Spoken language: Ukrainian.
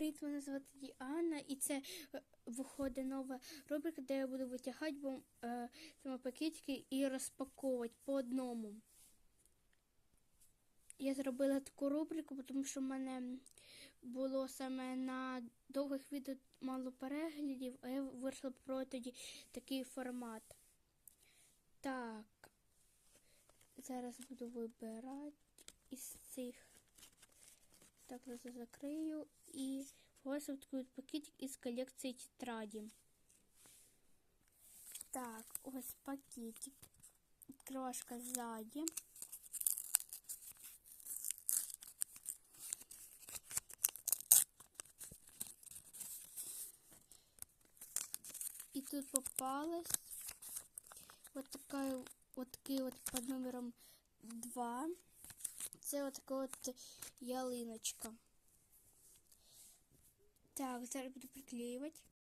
Привіт, мене звати Діана, і це е, виходить нова рубрика, де я буду витягати вам е, саме пакетики і розпаковувати по одному. Я зробила таку рубрику, тому що в мене було саме на довгих відео мало переглядів, а я вирішила про тоді такий формат. Так, зараз буду вибирати із цих. Так, закрию і ось такий пакетик із колекції тетраді. Так, ось пакетик. Крошка сзади. И тут попалась вот такая вот такий вот под номером 2. Це от така от ялиночка. Так, зараз буду приклеювати.